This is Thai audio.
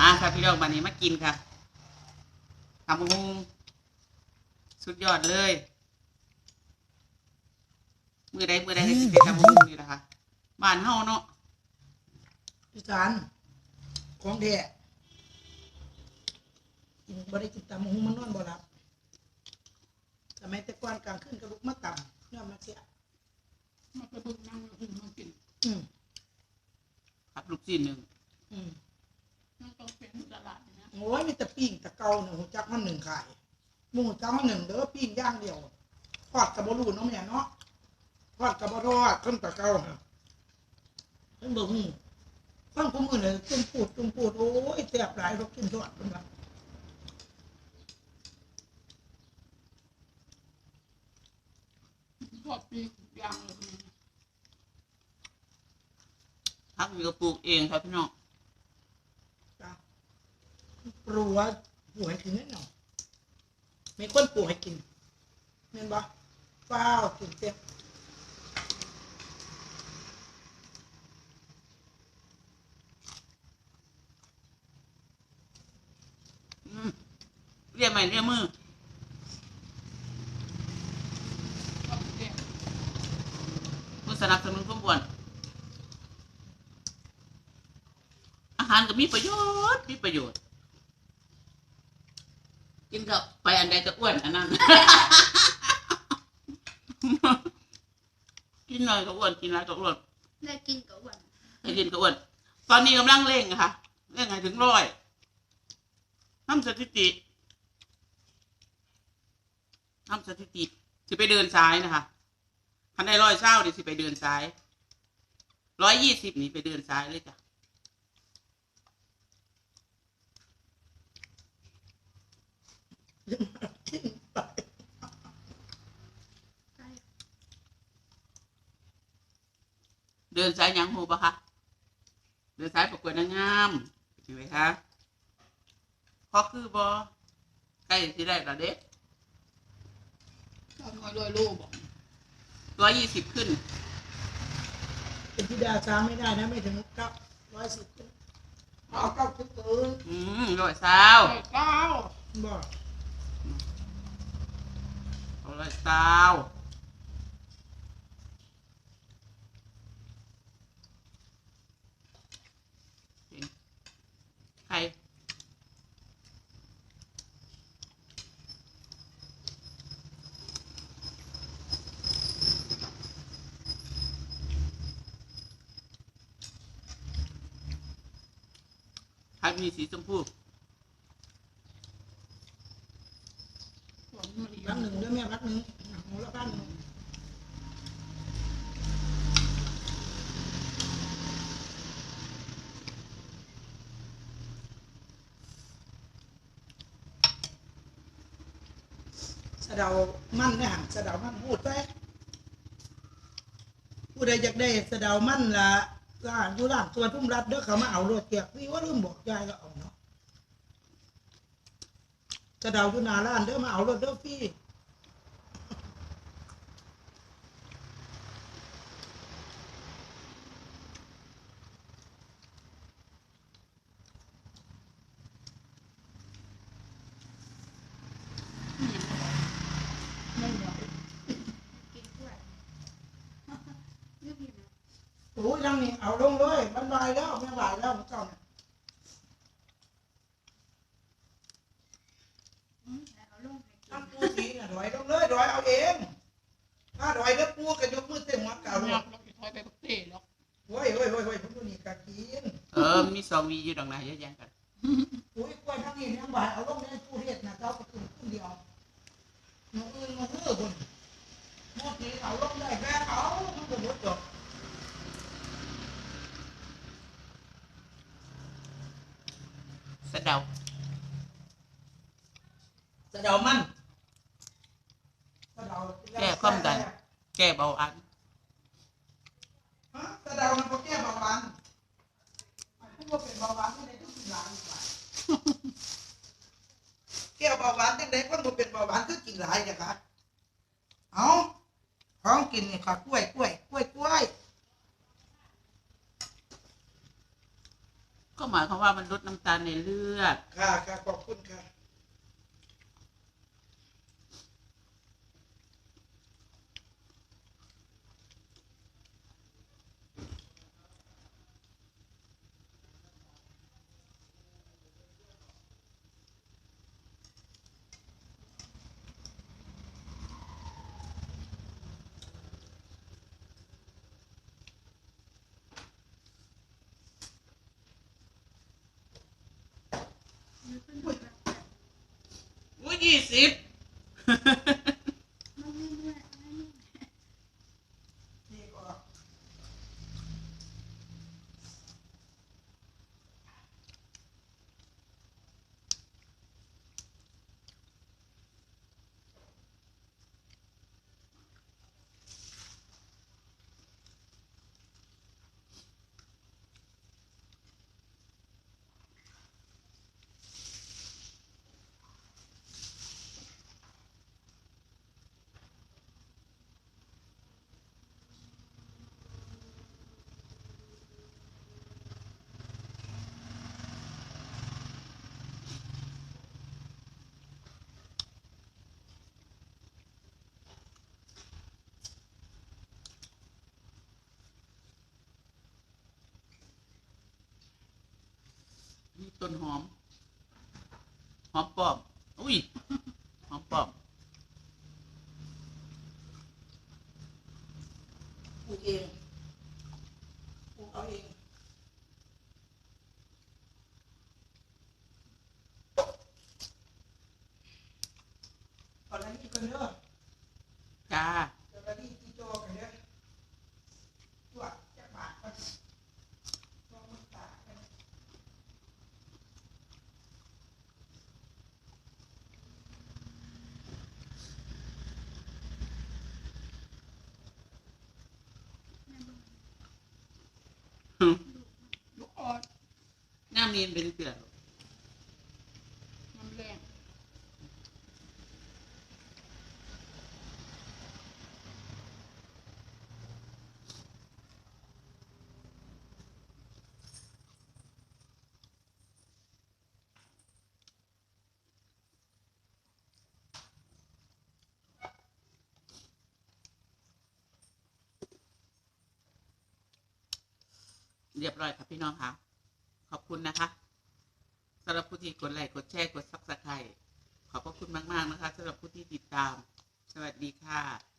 อะค่ะพี่น้องวันนี้มากินค่ะทำมุงสุดยอดเลย มือใดมือใดก็สิเป็นทำมุงนี่แหละค่ะบ้านเฮาเนาะอีสานของแท้กินบ่ได้กินตำหูมันนอนบ่หลับสมัยแต่ก่อนกลางคืนก็ลุกมาตำเนี่ยมาเสียมันไปบึกนั่งแล้วถึงมันกินอืมครับลูกชิ้นหนึ่งอืม มันต้องเป็นตลาดนะ โอ้ยมีแต่ปิ้งแต่เก่าเนี่ยหูจักมันหนึ่งขายหมูจักมันหนึ่งเด้อปิ้งย่างเดียวทอดกับบรูเนาะแม่เนาะทอดกับบทอดขึ้นแต่เก่าน่ะเพิ่นบอกนี่ฟังผมอื่นเลยจุ่มปูดจุ่มปูดโอ้ยแซ่บหลายรสกินทอดเป็นว่าทอดปีกย่างเลยพักมีก็ปลูกเองครับพี่น้องจ้ะ ปลูกว่าปลูกให้กินแน่นอนมีคนปลูกให้กินเห็นบ่ฟ้าวกินเต็มเรียกใหม่เรียกมือมือสนับสนุนข้อมวน อาหารก็มีประโยชน์ มีประโยชน์ กินกับไปอันใดก็อ้วนอันนั้น กินหน่อยก็อ้วนกินหลายก็อ้วนได้กินกับวันไอ้กินก็อ้วนตอนนี้กำลังเร่งอะค่ะเร่งให้ถึงร้อยทำสถิติทำสถิติสิไปเดินซ้ายนะคะคันได้ร้อยเศร้าดิสิไปเดินซ้ายร้อยยี่สิบนี่ไปเดินซ้ายเลยจ้ะ กินไปใช่เดินซ้ายยังหูปะคะ เดินซ้ายประกวดนางงามเห็นไหมคะพอคือบอใกล้สิได้และเด็กทอดน้อยร้อยโลบอกร้อยยี่สิบขึ้น เป็นธิดาช้าไม่ได้นะไม่ถึงเก้าร้อยสิบเอาเก้าสิบเกินอืมร้อยเศร้าร้อยเก้าบอก ร้อยเศร้าใครใครมีสีชมพู สองมันอีก พักหนึ่งด้วยแม่พักหนึ่งหัวละพันหนึ่งสะเดามั่นเนี่หังสะเดามั่นพูดไปผู้ใดอยากได้สะเดามั่นละร้านอยู่ร้านตัวทุ่มรัดเด้อเขามาเอารถเกียกพี่ว่าลืมบอกยายก็เอาเนาะสะเดาอยู่หน้าร้านเด้อมาเอารถเด้อพี่ ไม่เหนียว กินด้วยยืดพี่นะ โอ้ยยังนี่เอาลงเลยมันบายแล้วไม่บายแล้วมันเจ้าเนี่ยอืมแต่เอาลงให้กิท่านนปูสีน่ะถอยลงเลยถอยเอาเองถ้าถอยแล้วปูก็ยกมือเต็มหัวเก่าเอาลหนังกแล้วไปถอยไปปักเต้หรอกโอ้ยโอ้ยโอ้ยโอ้ยผมดูนี่กะกินเออมีสองวีอยู่ตรงไหนเยอะแยะกันโอ้ยกล้วยทั้งนี้ยังบายเอาลงในปูเฮ็ดนะเจ้าก็ขึ้นขึ้นเดียวหนูอื่นมาเฮือบุญหมดนี้เอาลงได้แม่เอามันก็หมดดอก สะเดาสะเดามันสะเดาแก้ความดันแก้เบาอันฮะสะเดามันก็แก้เบาหวานมันก็บ่เป็นเบาหวานที่ไหนต้องกินหลายกว่าแก้วเบาหวานจังไดคนบ่เป็นเบาหวานคือกินหลายจ้ะค่ะเอาของกินนี่ค่ะกล้วยกล้วย ก็หมายความว่ามันลดน้ำตาลในเลือด ค่ะค่ะขอบคุณค่ะ 2020 ต้นหอม หอมปลอม อุ้ย หอมปลอมปลูกเองปลูกเอาเองตอนนั้นกินกันเด้อ จ้า เดี๋ยวไปที่ที่โจกันเด้อตรวจจากบาทกันลองมันตากัน แม่บอก ลูกออด นี่เป็นเกลือน้ำแรงเรียบร้อยครับพี่น้องค่ะ ขอบคุณนะคะสำหรับผู้ที่กดไลค์กดแชร์กดซับสไครต์ขอบพระคุณมาก ๆ นะคะสำหรับผู้ที่ติดตาม สวัสดีค่ะ